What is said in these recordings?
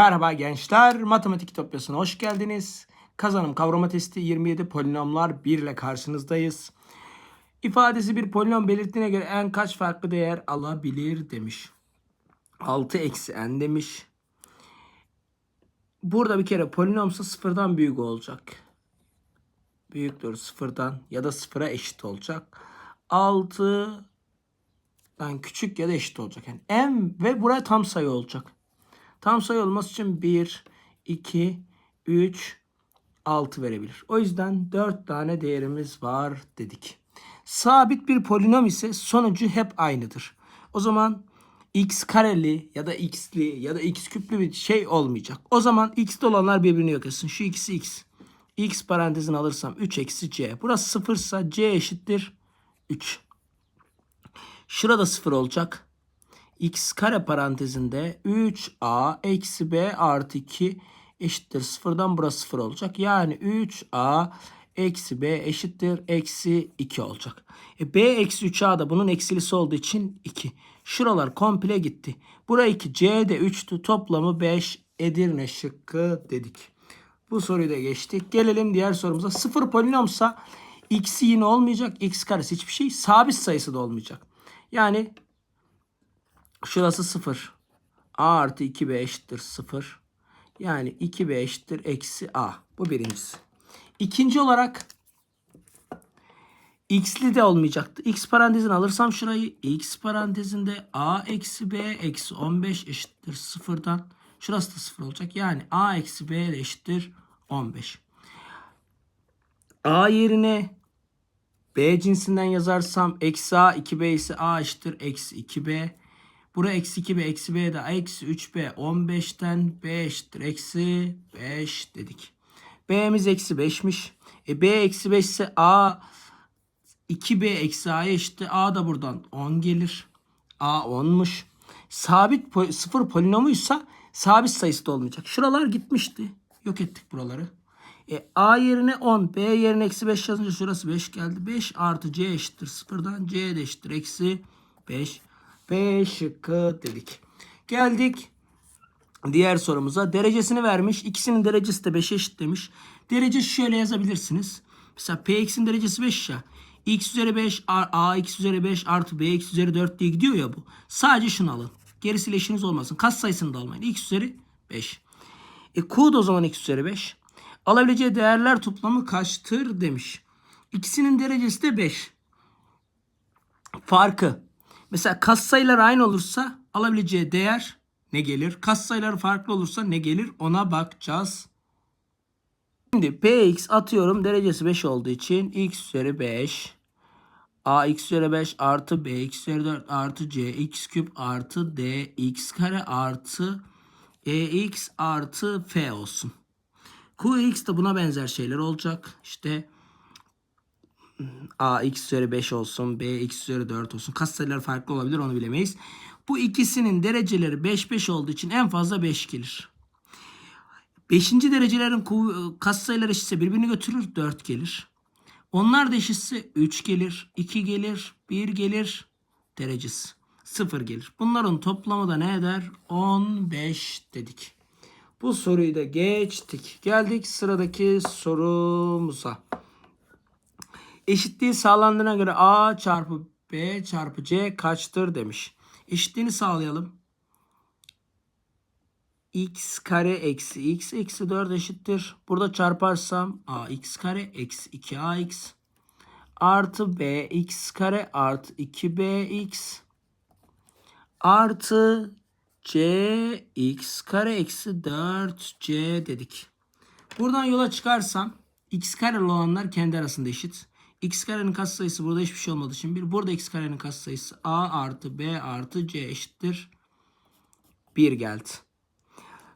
Merhaba gençler, Matematik Kitopyası'na hoş geldiniz. Kazanım kavrama testi 27 polinomlar 1 ile karşınızdayız. İfadesi bir polinom belirttiğine göre n kaç farklı değer alabilir demiş. 6 eksi n demiş. Burada bir kere polinomsa sıfırdan büyük olacak. Büyüktür sıfırdan ya da sıfıra eşit olacak. 6 küçük ya da eşit olacak. Yani m ve buraya tam sayı olacak. Tam sayı olması için 1, 2, 3, 6 verebilir. O yüzden 4 tane değerimiz var dedik. Sabit bir polinom ise sonucu hep aynıdır. O zaman x kareli ya da x'li ya da x küplü bir şey olmayacak. O zaman x'li olanlar birbirini yok etsin. Şu x'i x. x parantezini alırsam 3 eksi c. Burası sıfırsa c eşittir 3. Şurada sıfır olacak x kare parantezinde 3a eksi b artı 2 eşittir sıfırdan burası sıfır olacak. Yani 3a eksi b eşittir eksi 2 olacak. E, b eksi 3a da bunun eksilisi olduğu için 2. Şuralar komple gitti. Bura 2 c de 3'tü toplamı 5 Edirne şıkkı dedik. Bu soruyu da geçtik. Gelelim diğer sorumuza. Sıfır polinomsa x'i yine olmayacak. x karesi hiçbir şey. Sabit sayısı da olmayacak. Yani Şurası 0. A artı 2B eşittir 0. Yani 2B eşittir eksi A. Bu birincisi. İkinci olarak x'li de olmayacaktı. X parantezini alırsam şurayı x parantezinde a eksi b eksi 15 eşittir 0'dan. Şurası da 0 olacak. Yani a eksi b eşittir 15. a yerine b cinsinden yazarsam eksi a 2b ise a eşittir eksi 2b. Buraya eksi 2b eksi b de eksi 3b 15'ten b eşittir eksi 5 dedik. b'miz eksi 5'miş. E b eksi 5 ise a 2b eksi a'ya eşittir. a da buradan 10 gelir. a 10'muş. Sabit po sıfır polinomuysa sabit sayısı da olmayacak. Şuralar gitmişti. Yok ettik buraları. E, a yerine 10, b yerine eksi 5 yazınca şurası 5 geldi. 5 artı c eşittir 0'dan c de eşittir eksi 5. B şıkkı dedik. Geldik diğer sorumuza. Derecesini vermiş. İkisinin derecesi de 5'e eşit demiş. Derece şöyle yazabilirsiniz. Mesela Px'in derecesi 5 ya. x üzeri 5 a x üzeri 5 artı b x üzeri 4 diye gidiyor ya bu. Sadece şunu alın. Gerisiyle işiniz olmasın. Kas sayısını da almayın. x üzeri 5. E Q da o zaman x üzeri 5. Alabileceği değerler toplamı kaçtır demiş. İkisinin derecesi de 5. Farkı Mesela katsayılar aynı olursa alabileceği değer ne gelir? Katsayıları farklı olursa ne gelir? Ona bakacağız. Şimdi px atıyorum derecesi 5 olduğu için x üzeri 5 a x üzeri 5 artı b x üzeri 4 artı c x küp artı d x kare artı e x artı f olsun. Qx de buna benzer şeyler olacak. İşte a x üzeri 5 olsun, b x üzeri 4 olsun. Katsayılar farklı olabilir onu bilemeyiz. Bu ikisinin dereceleri 5 5 olduğu için en fazla 5 gelir. 5. derecelerin katsayıları eşitse birbirini götürür 4 gelir. Onlar da eşitse 3 gelir, 2 gelir, 1 gelir, derecesi 0 gelir. Bunların toplamı da ne eder? 15 dedik. Bu soruyu da geçtik. Geldik sıradaki sorumuza. Eşitliği sağlandığına göre A çarpı B çarpı C kaçtır demiş. Eşitliğini sağlayalım. x kare eksi x eksi 4 eşittir. Burada çarparsam a x kare eksi 2ax artı b x kare artı 2bx artı c x kare eksi 4c dedik. Buradan yola çıkarsam x kare olanlar kendi arasında eşit x karenin katsayısı burada hiçbir şey olmadığı için bir. Burada x karenin katsayısı a artı b artı c eşittir 1 geldi.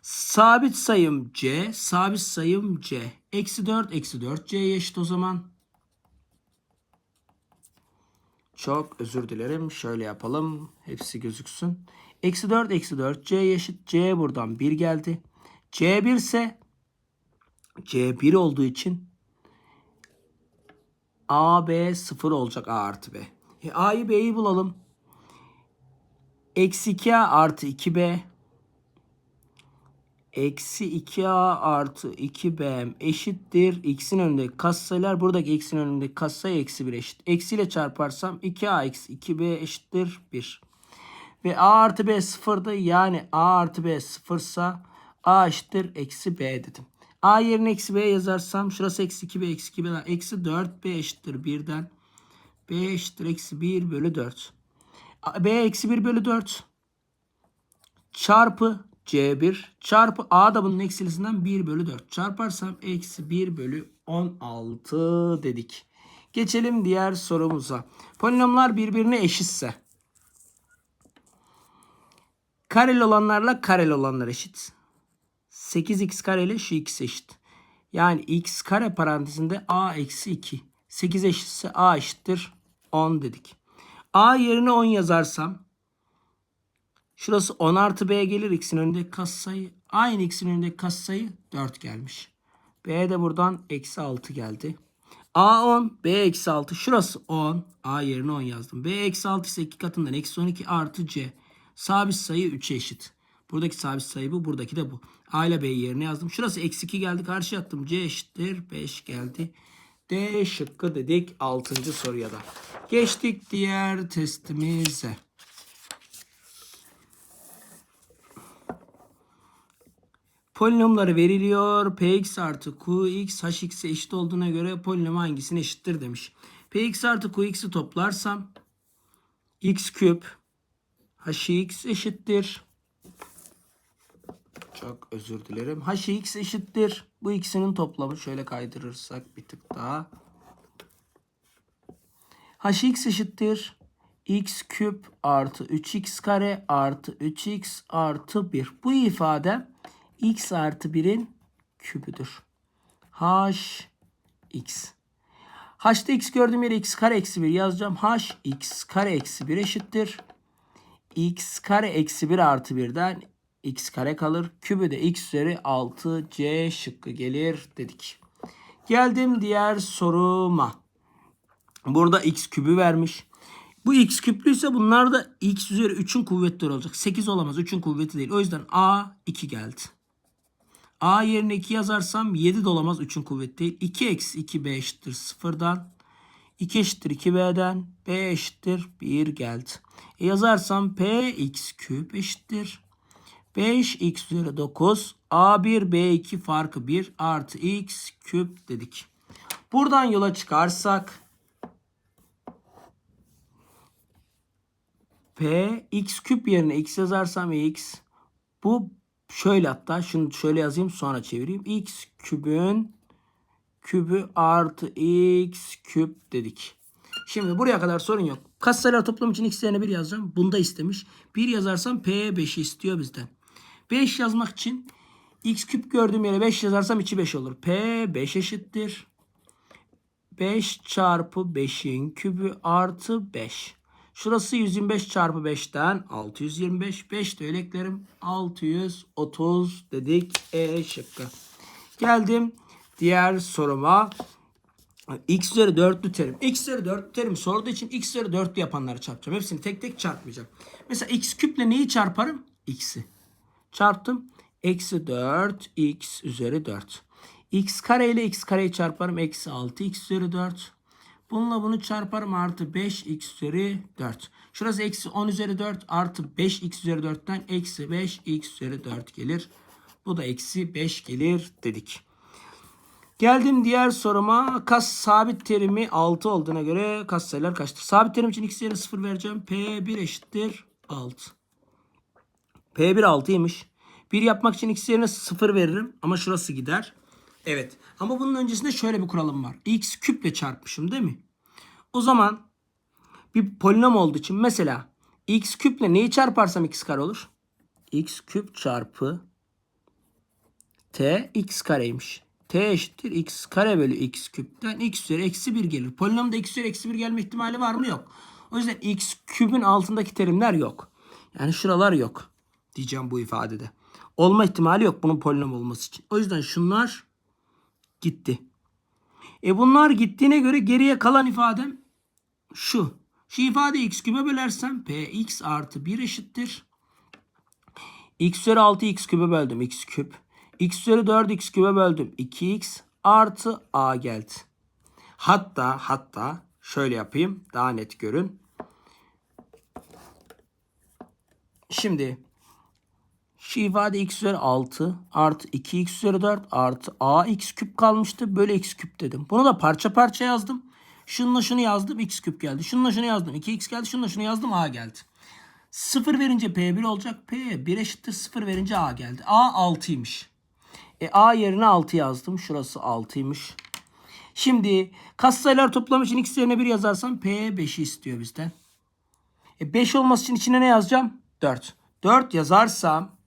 Sabit sayım c, sabit sayım c. Eksi 4, eksi 4 c'ye eşit o zaman. Çok özür dilerim. Şöyle yapalım. Hepsi gözüksün. Eksi 4, eksi 4 c eşit. c buradan 1 geldi. c 1 ise c 1 olduğu için A, B 0 olacak A artı B. E, A'yı B'yi bulalım. Eksi 2A artı 2B Eksi 2a artı 2b eşittir. X'in önündeki katsayılar. Buradaki x'in önündeki katsayı eksi 1 eşit. Eksiyle çarparsam 2a eksi 2b eşittir 1. Ve a artı b sıfırdı. Yani a artı b sıfırsa a eşittir eksi b dedim. A yerine eksi b yazarsam şurası eksi 2b eksi 2b daha eksi 4b eşittir 1'den. b eşittir eksi 1 bölü 4. A- b eksi 1 bölü 4 çarpı C1 çarpı A da bunun eksilisinden 1 bölü 4 çarparsam eksi 1 bölü 16 dedik. Geçelim diğer sorumuza. Polinomlar birbirine eşitse kareli olanlarla kareli olanlar eşit. 8x kare ile şu x eşit. Yani x kare parantezinde a eksi 2. 8 eşitse a eşittir 10 dedik. a yerine 10 yazarsam Şurası 10 artı b gelir. X'in önündeki katsayı. Aynı x'in önündeki katsayı 4 gelmiş. B de buradan eksi 6 geldi. A 10, B eksi 6. Şurası 10. A yerine 10 yazdım. B eksi 6 ise 2 katından eksi 12 artı C. Sabit sayı 3'e eşit. Buradaki sabit sayı bu. Buradaki de bu. A ile B yerine yazdım. Şurası eksi 2 geldi. Karşı attım. C eşittir. 5 geldi. D şıkkı dedik 6. soruya da. Geçtik diğer testimize. Polinomları veriliyor. Px artı Qx Hx'e eşit olduğuna göre polinom hangisine eşittir demiş. Px artı Qx'i toplarsam x küp Hx eşittir. Çok özür dilerim. Hx eşittir. Bu ikisinin toplamı şöyle kaydırırsak bir tık daha. Hx eşittir. x küp artı 3x kare artı 3x artı 1. Bu ifade x artı 1'in küpüdür. h x. h'da x gördüğüm yere x kare eksi 1 yazacağım. h x kare eksi 1 eşittir. x kare eksi 1 artı 1'den x kare kalır. Kübü de x üzeri 6 c şıkkı gelir dedik. Geldim diğer soruma. Burada x kübü vermiş. Bu x küplüyse bunlar da x üzeri 3'ün kuvvetleri olacak. 8 olamaz. 3'ün kuvveti değil. O yüzden a 2 geldi. A yerine 2 yazarsam 7 de olamaz 3'ün kuvveti değil. 2 eksi 2b eşittir 0'dan. 2 eşittir 2b'den. b eşittir 1 geldi. E yazarsam p x küp eşittir. 5x üzeri 9. A1 B2 farkı 1 artı x küp dedik. Buradan yola çıkarsak P x küp yerine x yazarsam x bu şöyle hatta şunu şöyle yazayım sonra çevireyim. x kübün kübü artı x küp dedik. Şimdi buraya kadar sorun yok. Katsayılar toplam için x yerine 1 yazacağım. Bunda istemiş. 1 yazarsam p 5'i istiyor bizden. 5 yazmak için x küp gördüğüm yere 5 yazarsam içi 5 olur. p 5 eşittir. 5 çarpı 5'in kübü artı 5. Şurası 125 çarpı 5'ten 625. 5 de eklerim. 630 dedik E şıkkı. Geldim diğer soruma. X üzeri 4'lü terim. X üzeri 4'lü terim sorduğu için X üzeri 4'lü yapanları çarpacağım. Hepsini tek tek çarpmayacağım. Mesela X küple neyi çarparım? X'i. Çarptım. Eksi 4 X üzeri 4. X kare ile X kareyi çarparım. Eksi 6 X üzeri 4. Bununla bunu çarparım artı 5x üzeri 4. Şurası eksi 10 üzeri 4 artı 5x üzeri 4'ten eksi 5x üzeri 4 gelir. Bu da eksi 5 gelir dedik. Geldim diğer soruma. Kas sabit terimi 6 olduğuna göre kas sayılar kaçtır? Sabit terim için x yerine 0 vereceğim. P1 eşittir 6. P1 6'ymış. 1 yapmak için x yerine 0 veririm ama şurası gider. Evet. Ama bunun öncesinde şöyle bir kuralım var. X küple çarpmışım değil mi? O zaman bir polinom olduğu için mesela x küple neyi çarparsam x kare olur? x küp çarpı t x kareymiş. t eşittir x kare bölü x küpten x üzeri eksi 1 gelir. Polinomda x üzeri eksi 1 gelme ihtimali var mı? Yok. O yüzden x küpün altındaki terimler yok. Yani şuralar yok diyeceğim bu ifadede. Olma ihtimali yok bunun polinom olması için. O yüzden şunlar gitti. E bunlar gittiğine göre geriye kalan ifadem şu. Şu ifade x küpe bölersem px artı 1 eşittir. x üzeri 6 x küpe böldüm x küp. x üzeri 4 x küpe böldüm. 2x artı a geldi. Hatta hatta şöyle yapayım daha net görün. Şimdi şu ifade x üzeri 6 artı 2x üzeri 4 artı ax küp kalmıştı. Böyle x küp dedim. Bunu da parça parça yazdım. Şununla şunu yazdım x küp geldi. Şununla şunu yazdım 2x geldi. Şununla şunu yazdım a geldi. 0 verince P1 olacak. P 1 eşittir 0 verince A geldi. A 6'ymış. E A yerine 6 yazdım. Şurası 6'ymış. Şimdi katsayılar toplamı için x yerine 1 yazarsam P 5'i istiyor bizden. E 5 olması için içine ne yazacağım? 4. 4 yazarsam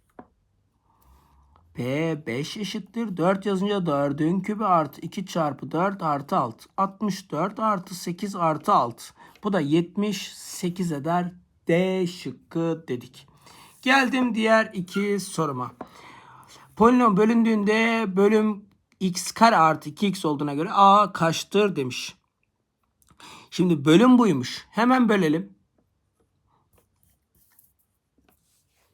P 5 eşittir. 4 yazınca 4'ün kübü artı 2 çarpı 4 artı 6. 64 artı 8 artı 6. Bu da 78 eder. D şıkkı dedik. Geldim diğer iki soruma. Polinom bölündüğünde bölüm x kare artı 2x olduğuna göre a kaçtır demiş. Şimdi bölüm buymuş. Hemen bölelim.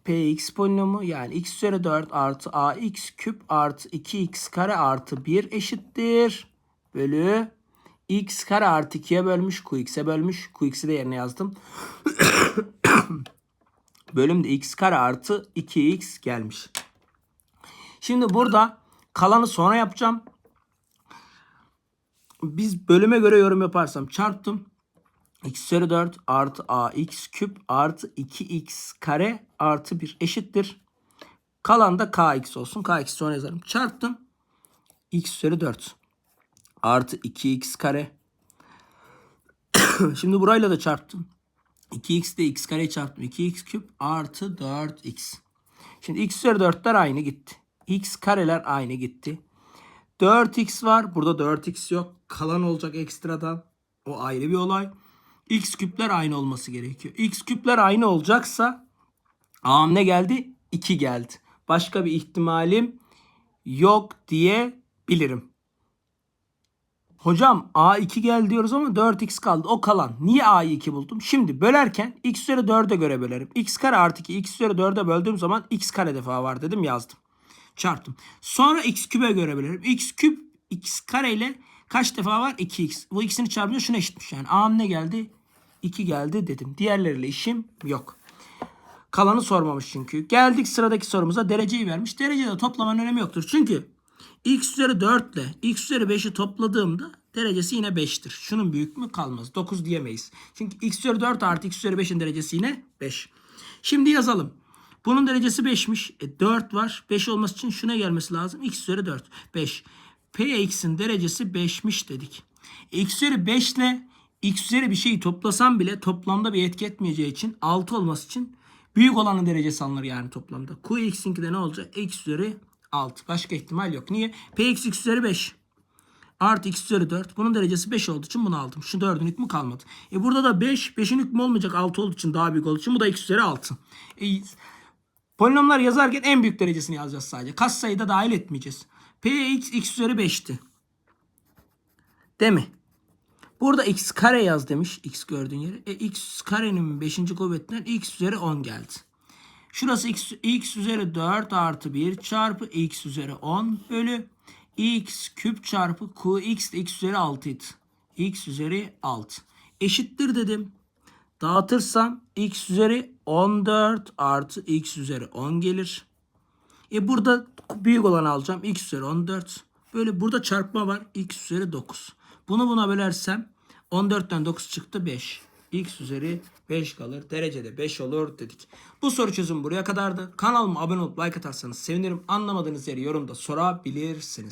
Px polinomu yani x üzeri 4 artı ax küp artı 2x kare artı 1 eşittir. Bölü x kare artı 2'ye bölmüş. Qx'e bölmüş. Qx'i de yerine yazdım. Bölümde x kare artı 2x gelmiş. Şimdi burada kalanı sonra yapacağım. Biz bölüme göre yorum yaparsam çarptım. X üzeri 4 artı ax küp artı 2x kare artı 1 eşittir. Kalan da kx olsun. kx sonra yazarım. Çarptım. x üzeri 4 artı 2x kare. Şimdi burayla da çarptım. 2x de x kare çarptım. 2x küp artı 4x. Şimdi x üzeri 4'ler aynı gitti. x kareler aynı gitti. 4x var. Burada 4x yok. Kalan olacak ekstradan. O ayrı bir olay. X küpler aynı olması gerekiyor. x küpler aynı olacaksa a'm ne geldi? 2 geldi. Başka bir ihtimalim yok diyebilirim. Hocam A2 geldi diyoruz ama 4x kaldı. O kalan. Niye A'yı 2 buldum? Şimdi bölerken x üzeri 4'e göre bölerim. x kare artı 2 x üzeri 4'e böldüğüm zaman x kare defa var dedim yazdım. Çarptım. Sonra x küpe göre bölerim. x küp x kare ile kaç defa var? 2x. Bu ikisini çarpınca şuna eşitmiş. Yani A'm ne geldi? 2 geldi dedim. Diğerleriyle işim yok. Kalanı sormamış çünkü. Geldik sıradaki sorumuza. Dereceyi vermiş. Derecede toplamanın önemi yoktur. Çünkü x üzeri 4 ile x üzeri 5'i topladığımda derecesi yine 5'tir. Şunun büyük mü kalmaz. 9 diyemeyiz. Çünkü x üzeri 4 artı x üzeri 5'in derecesi yine 5. Şimdi yazalım. Bunun derecesi 5'miş. E 4 var. 5 olması için şuna gelmesi lazım. x üzeri 4. 5. Px'in derecesi 5'miş dedik. X üzeri 5 ile x üzeri bir şeyi toplasam bile toplamda bir etki etmeyeceği için 6 olması için büyük olanın derecesi alınır yani toplamda. Qx'inki de ne olacak? x üzeri 6. Başka ihtimal yok. Niye? Px x üzeri 5 artı x üzeri 4. Bunun derecesi 5 olduğu için bunu aldım. Şu 4'ün hükmü kalmadı. E burada da 5. 5'in hükmü olmayacak 6 olduğu için daha büyük olduğu için bu da x üzeri 6. E, polinomlar yazarken en büyük derecesini yazacağız sadece. Kas sayıda dahil etmeyeceğiz. Px x üzeri 5'ti. Değil mi? Burada x kare yaz demiş. X gördüğün yere. E x karenin 5. kuvvetinden x üzeri 10 geldi. Şurası x, x üzeri 4 artı 1 çarpı x üzeri 10 bölü x küp çarpı qx de x üzeri 6 idi. x üzeri 6. Eşittir dedim. Dağıtırsam x üzeri 14 artı x üzeri 10 gelir. E burada büyük olanı alacağım. x üzeri 14. Böyle burada çarpma var. x üzeri 9. Bunu buna bölersem 14'ten 9 çıktı 5. x üzeri 5 kalır. Derecede 5 olur dedik. Bu soru çözüm buraya kadardı. Kanalıma abone olup like atarsanız sevinirim. Anlamadığınız yeri yorumda sorabilirsiniz.